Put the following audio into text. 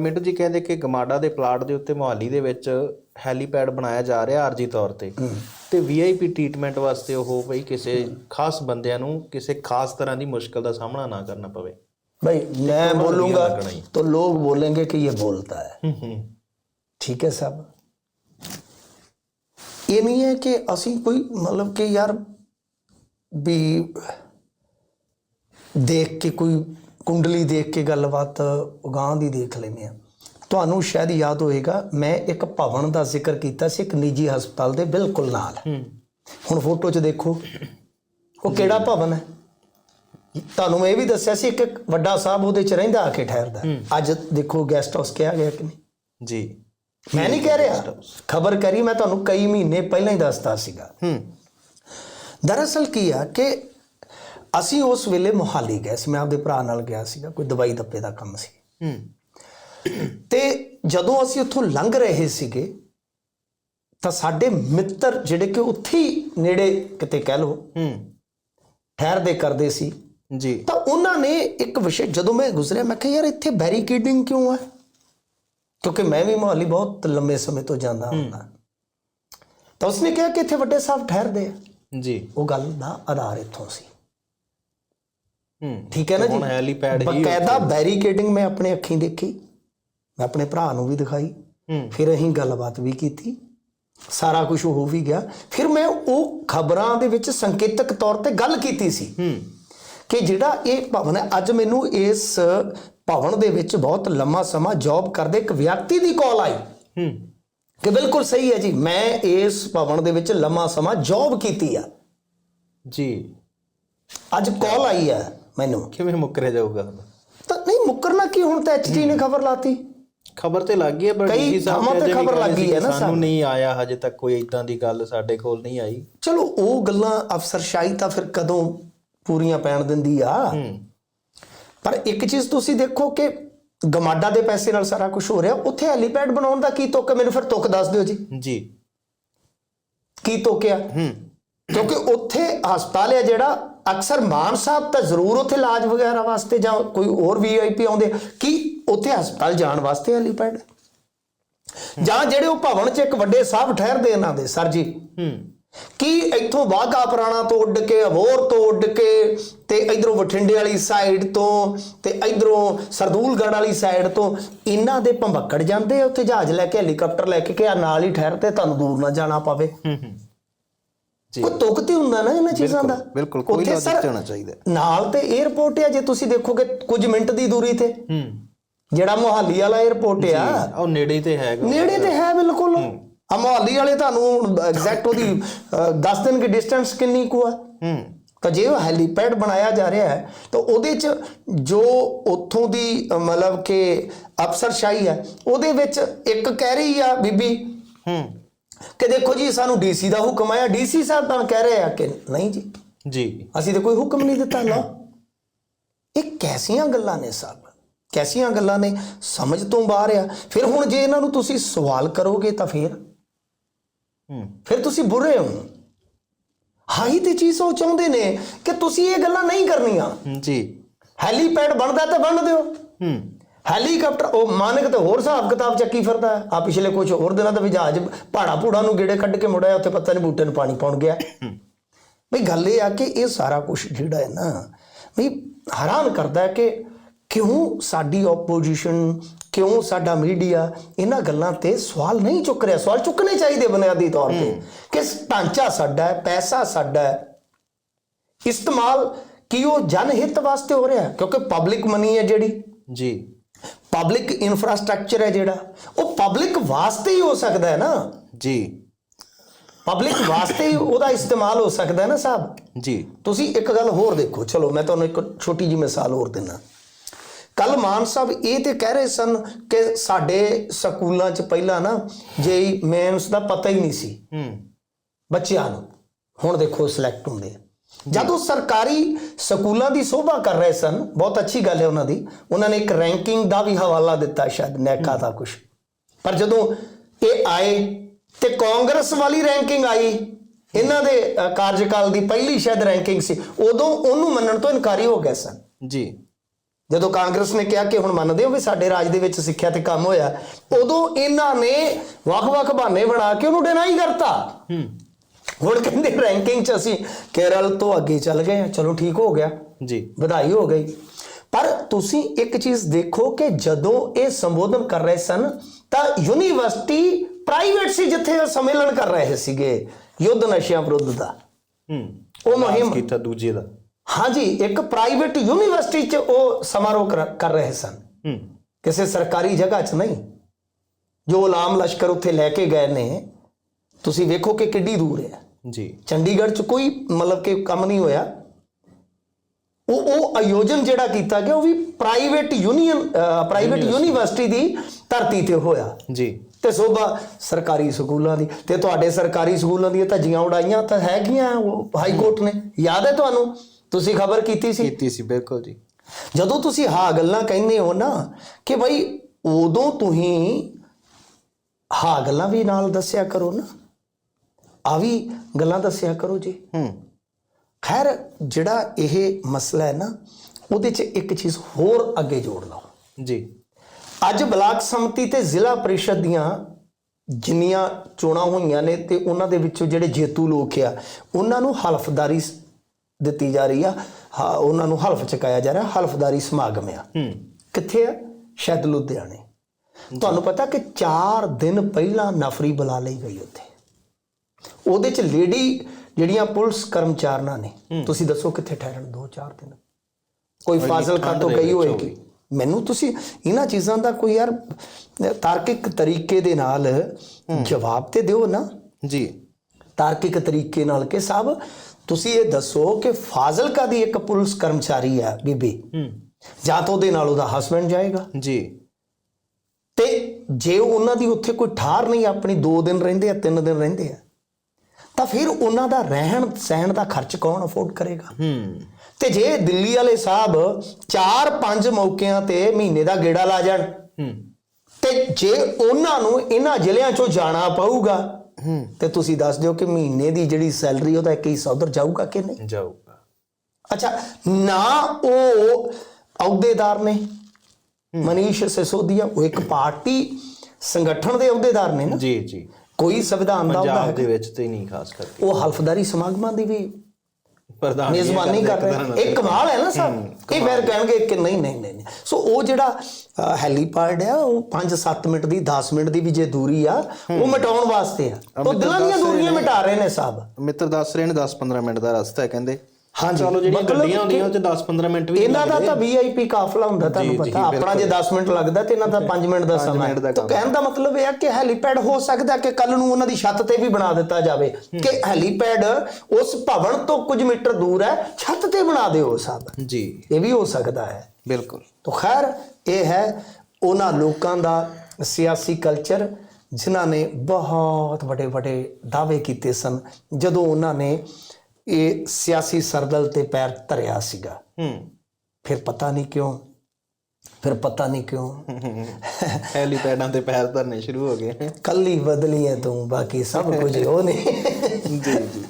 Minute ਜੀ ਕਹਿੰਦੇ ਕਿ ਗਮਾਡਾ ਦੇ ਪਲਾਟ ਦੇ ਉੱਤੇ ਮੋਹਾਲੀ ਦੇ ਵਿੱਚ ਹੈਲੀਪੈਡ ਬਣਾਇਆ ਜਾ ਰਿਹਾ ਆਰਜੀ ਤੌਰ ਤੇ। ਤੇ ਵੀਆਈਪੀ ਟ੍ਰੀਟਮੈਂਟ ਵਾਸਤੇ ਉਹ ਬਈ ਕਿਸੇ ਖਾਸ ਬੰਦਿਆਂ ਨੂੰ ਕਿਸੇ ਖਾਸ ਤਰ੍ਹਾਂ ਦੀ ਮੁਸ਼ਕਲ ਦਾ ਸਾਹਮਣਾ ਨਾ ਕਰਨਾ ਪਵੇ। ਭਾਈ ਮੈਂ ਬੋਲੂੰਗਾ ਤਾਂ ਲੋਕ ਬੋਲਣਗੇ ਕਿ ਇਹ ਬੋਲਤਾ ਹੈ। ਠੀਕ ਹੈ ਸਭ। ਇਹ ਨਹੀਂ ਹੈ ਕਿ ਅਸੀਂ ਕੋਈ ਮਤਲਬ ਕਿ ਯਾਰ ਵੀ ਦੇਖ ਕੇ ਕੋਈ ਕੁੰਡਲੀ ਦੇਖ ਕੇ ਗੱਲਬਾਤ ਉਗਾਂ ਦੀ ਦੇਖ ਲੈਂਦੇ ਆ ਤੁਹਾਨੂੰ ਸ਼ਾਇਦ ਯਾਦ ਹੋਏਗਾ ਮੈਂ ਇੱਕ ਭਵਨ ਦਾ ਜ਼ਿਕਰ ਕੀਤਾ ਸੀ ਇੱਕ ਨਿੱਜੀ ਹਸਪਤਾਲ ਦੇ ਬਿਲਕੁਲ ਨਾਲ। ਹੁਣ ਫੋਟੋ 'ਚ ਦੇਖੋ ਉਹ ਕਿਹੜਾ ਭਵਨ ਹੈ? ਤੁਹਾਨੂੰ ਮੈਂ ਇਹ ਵੀ ਦੱਸਿਆ ਸੀ ਇੱਕ ਵੱਡਾ ਸਾਹਿਬ ਉਹਦੇ 'ਚ ਰਹਿੰਦਾ ਆ ਕੇ ਠਹਿਰਦਾ। ਅੱਜ ਦੇਖੋ ਗੈਸਟ ਹਾਊਸ ਕਿਹਾ ਗਿਆ ਕਿ ਨਹੀਂ? ਜੀ। ਮੈਂ ਨਹੀਂ ਕਹਿ ਰਿਹਾ। ਖਬਰ ਕਰੀ ਮੈਂ ਤੁਹਾਨੂੰ ਕਈ ਮਹੀਨੇ ਪਹਿਲਾਂ ਹੀ ਦੱਸਤਾ ਸੀਗਾ। ਹੂੰ। ਦਰਅਸਲ ਕੀ ਆ ਕਿ ਅਸੀਂ ਉਸ ਵੇਲੇ ਮੁਹਾਲੀ ਗਏ ਸੀ। ਮੈਂ ਆਪਦੇ ਭਰਾ ਨਾਲ ਗਿਆ ਸੀਗਾ ਕੋਈ ਦਵਾਈ ਦੱਪੇ ਦਾ ਕੰਮ ਸੀ। ਹੂੰ। ਤੇ ਜਦੋਂ ਅਸੀਂ ਉੱਥੋਂ ਲੰਘ ਰਹੇ ਸੀਗੇ ਤਾਂ ਸਾਡੇ ਮਿੱਤਰ ਜਿਹੜੇ ਕਿ ਉੱਥੇ ਹੀ ਨੇੜੇ ਕਿਤੇ ਕਹਿ ਲਓ ਹੂੰ। ਠਹਿਰਦੇ ਕਰਦੇ ਸੀ। ਜੀ। ਤਾਂ ਉਹਨਾਂ ਨੇ ਇੱਕ ਵਿਸ਼ੇ ਜਦੋਂ ਮੈਂ ਗੁਜ਼ਰਿਆ ਮੈਂ ਕਿਹਾ ਯਾਰ ਇੱਥੇ ਬੈਰੀਕੇਡਿੰਗ ਕਿਉਂ ਹੈ? ਕਿਉਂਕਿ ਮੈਂ ਵੀ ਮੁਹਾਲੀ ਬਹੁਤ ਲੰਮੇ ਸਮੇਂ ਤੋਂ ਜਾਂਦਾ ਹੁੰਦਾ। ਤਾਂ ਉਸਨੇ ਕਿਹਾ ਕਿ ਇੱਥੇ ਵੱਡੇ ਸਾਹਿਬ ਠਹਿਰਦੇ ਆ। ਜੀ। ਉਹ ਗੱਲ ਦਾ ਆਧਾਰ ਇੱਥੋਂ ਸੀ। ਠੀਕ ਹੈ ਨਾ ਜੀ? ਹੈਲੀਪੈਡ ਹੀ ਬਕਾਇਦਾ ਬੈਰੀਕੇਡਿੰਗ ਮੈਂ ਆਪਣੇ ਅੱਖੀਂ ਦੇਖੀ। ਮੈਂ ਆਪਣੇ ਭਰਾ ਨੂੰ ਵੀ ਦਿਖਾਈ। ਹੂੰ। ਫਿਰ ਅਸੀਂ ਗੱਲਬਾਤ ਵੀ ਕੀਤੀ। ਸਾਰਾ ਕੁਝ ਹੋ ਵੀ ਗਿਆ। ਫਿਰ ਮੈਂ ਉਹ ਖਬਰਾਂ ਦੇ ਵਿੱਚ ਸੰਕੇਤਕ ਤੌਰ ਤੇ ਗੱਲ ਕੀਤੀ ਸੀ। ਹੂੰ। ਕਿ ਜਿਹੜਾ ਇਹ ਭਵਨ ਹੈ ਅੱਜ ਮੈਨੂੰ ਇਸ ਭਵਨ ਦੇ ਵਿੱਚ ਬਹੁਤ ਲੰਮਾ ਸਮਾਂ ਜੌਬ ਕਰਦੇ ਇੱਕ ਵਿਅਕਤੀ ਦੀ ਕਾਲ ਆਈ। ਹੂੰ। ਕਿ ਬਿਲਕੁਲ ਸਹੀ ਹੈ ਜੀ ਮੈਂ ਇਸ ਭਵਨ ਦੇ ਵਿੱਚ ਲੰਮਾ ਸਮਾਂ ਜੌਬ ਕੀਤੀ ਆ। ਜੀ। ਅੱਜ ਕਾਲ ਆਈ ਹੈ। ਮੈਨੂੰ। ਕਿਵੇਂ ਮੁੱਕਰਿਆ ਜਾਊਗਾ ਤਾਂ ਨਹੀਂ ਮੁੱਕਰਨਾ ਕੀ? ਹੁਣ ਤਾਂ ਐਚਟੀ ਨੇ ਖਬਰ ਲਾਤੀ। ਖਬਰ ਤੇ ਲੱਗ ਗਈ ਹੈ ਪਰ ਡੀਜੀ ਸਾਹਿਬ ਤੇ ਖਬਰ ਲੱਗ ਗਈ ਹੈ ਨਾ ਸਾਨੂੰ। ਨਹੀਂ ਆਇਆ ਹਜੇ ਤੱਕ ਕੋਈ ਇਦਾਂ ਦੀ ਗੱਲ ਸਾਡੇ ਕੋਲ ਨਹੀਂ ਆਈ। ਚਲੋ ਉਹ ਗੱਲਾਂ ਅਫਸਰਸ਼ਾਹੀ ਤਾਂ ਫਿਰ ਕਦੋਂ ਪੂਰੀਆਂ ਪੈਣ ਦਿੰਦੀ ਆ? ਪਰ ਇੱਕ ਚੀਜ਼ ਤੁਸੀਂ ਦੇਖੋ ਕਿ ਗਮਾਡਾ ਦੇ ਪੈਸੇ ਨਾਲ ਸਾਰਾ ਕੁਝ ਹੋ ਰਿਹਾ। ਉੱਥੇ ਹੈਲੀਪੈਡ ਬਣਾਉਣ ਦਾ ਕੀ ਤੁੱਕ? ਮੈਨੂੰ ਫਿਰ ਤੁੱਕ ਦੱਸ ਦਿਓ ਜੀ। ਜੀ। ਕੀ ਤੋਕਿਆ? ਹੂੰ। ਕਿਉਂਕਿ ਉੱਥੇ ਹਸਪਤਾਲ ਹੈ ਜਿਹੜਾ ਅਕਸਰ ਮਾਨ ਸਾਹਿਬ ਤਾਂ ਜ਼ਰੂਰ ਉੱਥੇ ਇਲਾਜ ਵਗੈਰਾ ਵਾਸਤੇ ਜਾਂ ਕੋਈ ਹੋਰ ਵੀਆਈਪੀ ਆਉਂਦੇ ਕੀ ਉੱਥੇ ਹਸਪਤਾਲ ਜਾਣ ਵਾਸਤੇ ਹੈਲੀਪੈਡ ਜਾਂ ਜਿਹੜੇ ਉਹ ਭਵਨ 'ਚ ਇੱਕ ਵੱਡੇ ਸਾਹਿਬ ਠਹਿਰਦੇ ਇਹਨਾਂ ਦੇ ਸਰ ਜੀ? ਹੂੰ। ਕੀ ਇੱਥੋਂ ਬਾਗਾ ਪੁਰਾਣਾ ਤੋਂ ਉੱਡ ਕੇ ਅਬੋਰ ਤੋਂ ਉੱਡ ਕੇ ਤੇ ਇਧਰੋਂ ਬਠਿੰਡੇ ਵਾਲੀ ਸਾਈਡ ਤੋਂ ਤੇ ਇਧਰੋਂ ਸਰਦੂਲਗੜ੍ਹ ਵਾਲੀ ਸਾਈਡ ਤੋਂ ਇਹਨਾਂ ਦੇ ਭੰਬੱਕੜ ਜਾਂਦੇ ਉੱਥੇ ਜਹਾਜ਼ ਲੈ ਕੇ ਹੈਲੀਕਾਪਟਰ ਲੈ ਕੇ ਕਿ ਆ ਨਾਲ ਹੀ ਠਹਿਰ ਤੇ ਤੁਹਾਨੂੰ ਦੂਰ ਨਾ ਜਾਣਾ ਪਵੇ? ਹੂੰ। ਕੋਈ ਤੁਕ ਤੇ ਹੁੰਦਾ ਨਾ ਇਹਨਾਂ ਚੀਜ਼ਾਂ ਦਾ। ਬਿਲਕੁਲ ਕੋਈ ਲੌਜੀਕ ਹੋਣਾ ਚਾਹੀਦਾ। ਨਾਲ ਤੇ 에어ਪੋਰਟ ਆ ਜੇ ਤੁਸੀਂ ਦੇਖੋਗੇ ਕੁਝ ਮਿੰਟ ਦੀ ਦੂਰੀ ਤੇ। ਹੂੰ। ਜਿਹੜਾ ਮੁਹਾਲੀ ਵਾਲਾ 에어ਪੋਰਟ ਆ। ਉਹ ਨੇੜੇ ਤੇ ਹੈਗਾ। ਨੇੜੇ ਤੇ ਹੈ ਬਿਲਕੁਲ। ਆ ਮੁਹਾਲੀ ਵਾਲੇ ਤੁਹਾਨੂੰ ਐਗਜ਼ੈਕਟ ਉਹਦੀ 10 ਦਿਨ ਦੀ ਡਿਸਟੈਂਸ ਕਿੰਨੀ ਕੁ ਆ? ਹੂੰ। ਤਾਂ ਜੇ ਉਹ ਹੈਲੀਪੈਡ ਬਣਾਇਆ ਜਾ ਰਿਹਾ ਹੈ ਤਾਂ ਉਹਦੇ 'ਚ ਜੋ ਉੱਥੋਂ ਦੀ ਮਤਲਬ ਕਿ ਅਫਸਰਸ਼ਾਹੀ ਹੈ ਉਹਦੇ ਵਿੱਚ ਇੱਕ ਕਹਿ ਰਹੀ ਆ ਬੀਬੀ। ਹੂੰ। ਕਿ ਦੇਖੋ ਜੀ ਸਾਨੂੰ ਡੀਸੀ ਦਾ ਹੁਕਮ ਆਇਆ। ਡੀਸੀ ਸਾਹਿਬ ਤਾਂ ਕਹਿ ਰਹੇ ਆ ਕਿ ਨਹੀਂ ਜੀ ਜੀ। ਅਸੀਂ ਤਾਂ ਕੋਈ ਹੁਕਮ ਨਹੀਂ ਦਿੱਤਾ ਨਾ। ਇਹ ਕੈਸੀਆਂ ਗੱਲਾਂ ਨੇ ਸਭ। ਕੈਸੀਆਂ ਗੱਲਾਂ ਨੇ ਸਮਝ ਤੋਂ ਬਾਹਰ ਆ। ਫਿਰ ਹੁਣ ਜੇ ਇਹਨਾਂ ਨੂੰ ਤੁਸੀਂ ਸਵਾਲ ਕਰੋਗੇ ਤਾਂ ਫਿਰ? ਹੂੰ। ਫਿਰ ਤੁਸੀਂ ਬੁਰੇ ਹੋ। ਹਾਈ ਤੇ ਚੀਜ਼ ਉਹ ਚਾਹੁੰਦੇ ਨੇ ਕਿ ਤੁਸੀਂ ਇਹ ਗੱਲਾਂ ਨਹੀਂ ਕਰਨੀਆਂ। ਜੀ। ਹੈਲੀਪੈਡ ਬਣਦਾ ਤਾਂ ਬਣ ਦਿਓ। ਹੂੰ। ਹੈਲੀਕਾਪਟਰ ਉਹ ਮਾਨਕ ਤੇ ਹੋਰ ਹਿਸਾਬ ਕਿਤਾਬ ਚੱਕੀ ਫਿਰਦਾ ਆ ਪਿਛਲੇ ਕੁਝ ਹੋਰ ਦਿਨਾਂ ਦਾ ਵੀ ਜਹਾਜ਼ ਪਹਾੜਾ ਪੂੜਾ ਨੂੰ ਗੇੜੇ ਕੱਢ ਕੇ ਮੁੜਿਆ ਉੱਥੇ ਪਤਾ ਨਹੀਂ ਬੂਟੇ ਨੂੰ ਪਾਣੀ ਪਾਉਣ ਗਿਆ। ਬਈ ਗੱਲ ਇਹ ਆ ਕਿ ਇਹ ਸਾਰਾ ਕੁਝ ਜਿਹੜਾ ਹੈ ਨਾ ਵੀ ਹੈਰਾਨ ਕਰਦਾ ਹੈ ਕਿ ਕਿਉਂ ਸਾਡੀ ਆਪੋਜੀਸ਼ਨ ਕਿਉਂ ਸਾਡਾ ਮੀਡੀਆ ਇਹਨਾਂ ਗੱਲਾਂ ਤੇ ਸਵਾਲ ਨਹੀਂ ਚੁੱਕ ਰਿਹਾ? ਸਵਾਲ ਚੁੱਕਣੇ ਚਾਹੀਦੇ ਬੁਨਿਆਦੀ ਤੌਰ ਤੇ ਕਿ ਢਾਂਚਾ ਸਾਡਾ ਹੈ ਪੈਸਾ ਸਾਡਾ ਹੈ। ਇਸਤੇਮਾਲ ਕੀ ਉਹ ਜਨਹਿੱਤ ਵਾਸਤੇ ਹੋ ਰਿਹਾ? ਕਿਉਂਕਿ ਪਬਲਿਕ ਮਨੀ ਹੈ ਜਿਹੜੀ। ਜੀ। ਪਬਲਿਕ ਇਨਫਰਾਸਟ੍ਰਕਚਰ ਹੈ ਜਿਹੜਾ ਉਹ ਪਬਲਿਕ ਵਾਸਤੇ ਹੀ ਹੋ ਸਕਦਾ ਹੈ ਨਾ। ਜੀ। ਪਬਲਿਕ ਵਾਸਤੇ ਹੀ ਉਹਦਾ ਇਸਤੇਮਾਲ ਹੋ ਸਕਦਾ ਹੈ ਨਾ ਸਾਹਿਬ। ਜੀ। ਤੁਸੀਂ ਇੱਕ ਗੱਲ ਹੋਰ ਦੇਖੋ ਚਲੋ ਮੈਂ ਤੁਹਾਨੂੰ ਇੱਕ ਛੋਟੀ ਜਿਹੀ ਮਿਸਾਲ ਹੋਰ ਦਿੰਦਾ। ਕੱਲ ਮਾਨ ਸਾਹਿਬ ਇਹ ਤੇ ਕਹਿ ਰਹੇ ਸਨ ਕਿ ਸਾਡੇ ਸਕੂਲਾਂ 'ਚ ਪਹਿਲਾਂ ਨਾ ਜੇਈ ਮੇਨਸ ਦਾ ਪਤਾ ਹੀ ਨਹੀਂ ਸੀ। ਹੂੰ। ਬੱਚਿਆਂ ਨੂੰ। ਹੁਣ ਦੇਖੋ ਸਿਲੈਕਟ ਹੁੰਦੇ ਆ। ਜਦੋਂ ਸਰਕਾਰੀ ਸਕੂਲਾਂ ਦੀ ਸੋਭਾ ਕਰ ਰਹੇ ਸਨ ਬਹੁਤ ਅੱਛੀ ਗੱਲ ਹੈ ਉਹਨਾਂ ਦੀ ਉਹਨਾਂ ਨੇ ਇੱਕ ਰੈਂਕਿੰਗ ਦਾ ਵੀ ਹਵਾਲਾ ਦਿੱਤਾ ਸ਼ਾਇਦ ਨੈਕਾ ਦਾ ਕੁਝ ਪਰ ਜਦੋਂ ਇਹ ਆਏ ਤੇ ਕਾਂਗਰਸ ਵਾਲੀ ਰੈਂਕਿੰਗ ਆਈ ਇਹਨਾਂ ਦੇ ਕਾਰਜਕਾਲ ਦੀ ਪਹਿਲੀ ਸ਼ਾਇਦ ਰੈਂਕਿੰਗ ਸੀ ਉਦੋਂ ਉਹਨੂੰ ਮੰਨਣ ਤੋਂ ਇਨਕਾਰੀ ਹੋ ਗਏ ਸਨ। ਜੀ। ਜਦੋਂ ਕਾਂਗਰਸ ਨੇ ਕਿਹਾ ਕਿ ਹੁਣ ਮੰਨਦੇ ਹੋ ਵੀ ਸਾਡੇ ਰਾਜ ਦੇ ਵਿੱਚ ਸਿੱਖਿਆ ਤੇ ਕੰਮ ਹੋਇਆ ਉਦੋਂ ਇਹਨਾਂ ਨੇ ਵੱਖ-ਵੱਖ ਬਹਾਨੇ ਬਣਾ ਕੇ ਉਹਨੂੰ ਡਿਨਾਈ ਕਰਤਾ। ਹੂੰ। ਹੁਣ ਕਹਿੰਦੇ ਰੈਂਕਿੰਗ 'ਚ ਅਸੀਂ ਕੇਰਲ ਤੋਂ ਅੱਗੇ ਚੱਲ ਗਏ ਹਾਂ। ਚਲੋ ਠੀਕ ਹੋ ਗਿਆ। ਜੀ। ਵਧਾਈ ਹੋ ਗਈ। ਪਰ ਤੁਸੀਂ ਇੱਕ ਚੀਜ਼ ਦੇਖੋ ਕਿ ਜਦੋਂ ਇਹ ਸੰਬੋਧਨ ਕਰ ਰਹੇ ਸਨ ਤਾਂ ਯੂਨੀਵਰਸਿਟੀ ਪ੍ਰਾਈਵੇਟ ਸੀ ਜਿੱਥੇ ਉਹ ਸੰਮੇਲਨ ਕਰ ਰਹੇ ਸੀਗੇ ਯੁੱਧ ਨਸ਼ਿਆਂ ਵਿਰੁੱਧ ਦਾ। ਹੂੰ। ਉਹ ਮੁਹਿੰਮ ਕੀਤਾ ਦੂਜੇ ਦਾ? ਹਾਂਜੀ ਇੱਕ ਪ੍ਰਾਈਵੇਟ ਯੂਨੀਵਰਸਿਟੀ 'ਚ ਉਹ ਸਮਾਰੋਹ ਕਰ- ਰਹੇ ਸਨ। ਹੂੰ। ਕਿਸੇ ਸਰਕਾਰੀ ਜਗ੍ਹਾ 'ਚ ਨਹੀਂ। ਜੋ ਗੁਲਾਮ ਲਸ਼ਕਰ ਉੱਥੇ ਲੈ ਕੇ ਗਏ ਨੇ ਤੁਸੀਂ ਵੇਖੋ ਕਿ ਕਿੱਡੀ ਦੂਰ ਹੈ। ਜੀ। ਚੰਡੀਗੜ੍ਹ 'ਚ ਕੋਈ ਮਤਲਬ ਕਿ ਕੰਮ ਨਹੀਂ ਹੋਇਆ। ਉਹ ਉਹ ਆਯੋਜਨ ਜਿਹੜਾ ਕੀਤਾ ਗਿਆ ਉਹ ਵੀ ਪ੍ਰਾਈਵੇਟ ਯੂਨੀਅਨ ਪ੍ਰਾਈਵੇਟ ਯੂਨੀਵਰਸਿਟੀ ਦੀ ਧਰਤੀ ਤੇ ਹੋਇਆ। ਜੀ। ਤੇ ਸੋਭਾ ਸਰਕਾਰੀ ਸਕੂਲਾਂ ਦੀ ਤੇ ਤੁਹਾਡੇ ਸਰਕਾਰੀ ਸਕੂਲਾਂ ਦੀਆਂ ਧੱਜੀਆਂ ਉਡਾਈਆਂ ਤਾਂ ਹੈਗੀਆਂ ਉਹ ਹਾਈ ਕੋਰਟ ਨੇ। ਯਾਦ ਹੈ ਤੁਹਾਨੂੰ? ਤੁਸੀਂ ਖਬਰ ਕੀਤੀ ਸੀ? ਕੀਤੀ ਸੀ ਬਿਲਕੁਲ ਜੀ। ਜਦੋਂ ਤੁਸੀਂ ਹਾਂ ਗੱਲਾਂ ਕਹਿੰਦੇ ਹੋ ਨਾ ਕਿ ਭਾਈ ਉਦੋਂ ਤੁਸੀਂ ਹਾਂ ਗੱਲਾਂ ਵੀ ਨਾਲ ਦੱਸਿਆ ਕਰੋ ਨਾ। ਆ ਵੀ ਗੱਲਾਂ ਦੱਸਿਆ ਕਰੋ ਜੀ। ਹੂੰ। ਖੈਰ ਜਿਹੜਾ ਇਹ ਮਸਲਾ ਹੈ ਨਾ ਉਹਦੇ 'ਚ ਇੱਕ ਚੀਜ਼ ਹੋਰ ਅੱਗੇ ਜੋੜ ਲਓ। ਜੀ। ਅੱਜ ਬਲਾਕ ਸੰਮਤੀ ਤੇ ਜ਼ਿਲ੍ਹਾ ਪਰਿਸ਼ਦ ਦੀਆਂ ਜਿੰਨੀਆਂ ਚੋਣਾਂ ਹੋਈਆਂ ਨੇ ਤੇ ਉਹਨਾਂ ਦੇ ਵਿੱਚੋਂ ਜਿਹੜੇ ਜੇਤੂ ਲੋਕ ਆ ਉਹਨਾਂ ਨੂੰ ਹਲਫਦਾਰੀ ਦਿੱਤੀ ਜਾ ਰਹੀ ਆ। ਹਾਂ ਉਹਨਾਂ ਨੂੰ ਹਲਫ ਚੁਕਾਇਆ ਜਾ ਰਿਹਾ ਹਲਫਦਾਰੀ ਸਮਾਗਮ ਆ। ਹੂੰ। ਕਿੱਥੇ ਆ? ਸ਼ਾਇਦ ਲੁਧਿਆਣੇ। ਤੁਹਾਨੂੰ ਪਤਾ ਕਿ 4 ਦਿਨ ਪਹਿਲਾਂ ਨਫਰੀ ਬੁਲਾ ਲਈ ਗਈ ਉੱਥੇ। ਉਹਦੇ ਚ ਲੇਡੀ ਜਿਹੜੀਆਂ ਪੁਲਿਸ ਕਰਮਚਾਰੀਆਂ ਨੇ ਤੁਸੀਂ ਦੱਸੋ ਕਿੱਥੇ ਠਹਿਰਨ 2-4 ਦਿਨ। ਕੋਈ ਫਾਜ਼ਿਲਕਾ ਠੰਡ ਤੋਂ ਗਈ ਹੋਏਗੀ। ਮੈਨੂੰ ਤੁਸੀਂ ਇਹਨਾਂ ਚੀਜ਼ਾਂ ਦਾ ਕੋਈ ਯਾਰ ਤਾਰਕਿਕ ਤਰੀਕੇ ਦੇ ਨਾਲ ਜਵਾਬ ਤੇ ਦਿਓ ਨਾ। ਜੀ। ਤਾਰਕਿਕ ਤਰੀਕੇ ਨਾਲ ਕਿ ਸਾਹਿਬ ਤੁਸੀਂ ਇਹ ਦੱਸੋ ਕਿ ਫਾਜ਼ਿਲਕਾ ਦੀ ਇੱਕ ਪੁਲਿਸ ਕਰਮਚਾਰੀ ਆ ਬੀਬੀ। ਜਾਂ ਤਾਂ ਉਹਦੇ ਨਾਲ ਉਹਦਾ ਹਸਬੰਡ ਜਾਏਗਾ। ਜੀ। ਤੇ ਜੇ ਉਹਨਾਂ ਦੀ ਉੱਥੇ ਕੋਈ ਠਾਰ ਨਹੀਂ ਆਪਣੀ 2 ਦਿਨ ਰਹਿੰਦੇ ਆ 3 ਦਿਨ ਰਹਿੰਦੇ ਆ ਤਾਂ ਫਿਰ ਉਹਨਾਂ ਦਾ ਰਹਿਣ ਸਹਿਣ ਦਾ ਖਰਚ ਕੌਣ ਅਫੋਰਡ ਕਰੇਗਾ? ਹੂੰ ਤੇ ਜੇ ਦਿੱਲੀ ਵਾਲੇ ਸਾਹਿਬ 4-5 ਮੌਕਿਆਂ ਤੇ ਮਹੀਨੇ ਦਾ ਗੇੜਾ ਲਾ ਜਾਣ ਹੂੰ ਤੇ ਜੇ ਉਹਨਾਂ ਨੂੰ ਇਹਨਾਂ ਜ਼ਿਲ੍ਹਿਆਂ ਚੋਂ ਜਾਣਾ ਪਊਗਾ ਹੂੰ ਤੇ ਤੁਸੀਂ ਦੱਸ ਦਿਓ ਕਿ ਮਹੀਨੇ ਦੀ ਜਿਹੜੀ ਸੈਲਰੀ ਉਹਦਾ ਇੱਕ ਹਿੱਸਾ ਉਧਰ ਜਾਊਗਾ ਕਿ ਨਹੀਂ? ਜਾਊਗਾ। ਅੱਛਾ ਨਾ ਉਹ ਅਹੁਦੇਦਾਰ ਨੇ ਮਨੀਸ਼ ਸਿਸੋਦੀਆ ਉਹ ਇੱਕ ਪਾਰਟੀ ਸੰਗਠਨ ਦੇ ਅਹੁਦੇਦਾਰ ਨੇ ਨਾ? ਜੀ ਜੀ। ਕੋਈ ਸੰਵਿਧਾਨ ਦਾ ਅਹੁਦਾ ਪੰਜਾਬ ਦੇ ਵਿੱਚ ਤੇ ਨਹੀਂ ਖਾਸ ਕਰਕੇ। ਉਹ ਹਲਫਦਾਰੀ ਸਮਾਗਮਾਂ ਦੀ ਵੀ ਪ੍ਰਧਾਨ ਮੇਜ਼ਬਾਨੀ ਕਰ ਰਹੇ ਇਹ ਕਮਾਲ ਹੈ ਨਾ ਸਾਹਿਬ ਇਹ ਫਿਰ ਕਹਿਣਗੇ ਕਿ ਨਹੀਂ ਨਹੀਂ ਨਹੀਂ। ਸੋ ਉਹ ਜਿਹੜਾ ਹੈਲੀਪੈਡ ਆ ਉਹ 5-7 ਮਿੰਟ ਦੀ 10 ਮਿੰਟ ਦੀ ਵੀ ਜੇ ਦੂਰੀ ਆ ਉਹ ਮਿਟਾਉਣ ਵਾਸਤੇ ਆ। ਉਹ ਦਿਲਾਂ ਦੀਆਂ ਦੂਰੀਆਂ ਮਿਟਾ ਰਹੇ ਨੇ ਸਾਹਿਬ। ਮਿੱਤਰ ਦੱਸ ਰਹੇ ਨੇ 10-15 ਮਿੰਟ ਦਾ ਰਸਤਾ ਹੈ ਕਹਿੰਦੇ। ਹਾਂਜੀ। ਚਲੋ ਜਿਹੜੀਆਂ ਗੱਡੀਆਂ ਹੁੰਦੀਆਂ ਉਹ ਚ 10-15 ਮਿੰਟ ਵੀ ਇਹਨਾਂ ਦਾ ਤਾਂ ਵੀਆਈਪੀ ਕਾਫਲਾ ਹੁੰਦਾ ਤੁਹਾਨੂੰ ਪਤਾ। ਆਪਣਾ ਜੇ 10 ਮਿੰਟ ਲੱਗਦਾ ਤੇ ਇਹਨਾਂ ਦਾ 5 ਮਿੰਟ ਦਾ ਸਮਾਂ ਤਾਂ ਕਹਿਣ ਦਾ ਮਤਲਬ ਇਹ ਹੈ ਕਿ ਹੈਲੀਪੈਡ ਹੋ ਸਕਦਾ ਕਿ ਕੱਲ ਨੂੰ ਉਹਨਾਂ ਦੀ ਛੱਤ ਤੇ ਵੀ ਬਣਾ ਦਿੱਤਾ ਜਾਵੇ। ਕਿ ਹੈਲੀਪੈਡ ਉਸ ਭਵਨ ਤੋਂ ਕੁਝ ਮੀਟਰ ਦੂਰ ਹੈ ਛੱਤ ਤੇ ਬਣਾ ਦਿਓ ਸਾਹਿਬ ਜੀ। ਇਹ ਵੀ ਹੋ ਸਕਦਾ ਹੈ। ਬਿਲਕੁਲ। ਤੋ ਖੈਰ ਇਹ ਹੈ ਉਹਨਾਂ ਲੋਕਾਂ ਦਾ ਸਿਆਸੀ ਕਲਚਰ ਜਿਨ੍ਹਾਂ ਨੇ ਬਹੁਤ ਵੱਡੇ ਵੱਡੇ ਦਾਅਵੇ ਕੀਤੇ ਸਨ। ਜਦੋਂ ਉਹਨਾਂ ਨੇ ਇਹ ਸਿਆਸੀ ਸਰਦਲ ਤੇ ਪੈਰ ਧਰਿਆ ਸੀਗਾ। ਹੂੰ। ਫਿਰ ਪਤਾ ਨਹੀਂ ਕਿਉਂ ਫਿਰ ਪਤਾ ਨਹੀਂ ਕਿਉਂ। ਹੈਲੀਪੈਡਾਂ ਤੇ ਪੈਰ ਧਰਨੇ ਸ਼ੁਰੂ ਹੋ ਗਏ। ਕੱਲੀ ਬਦਲੀ ਹੈ ਤੂੰ ਬਾਕੀ ਸਭ ਕੁਝ ਉਹ ਨੇ। ਜੀ ਜੀ।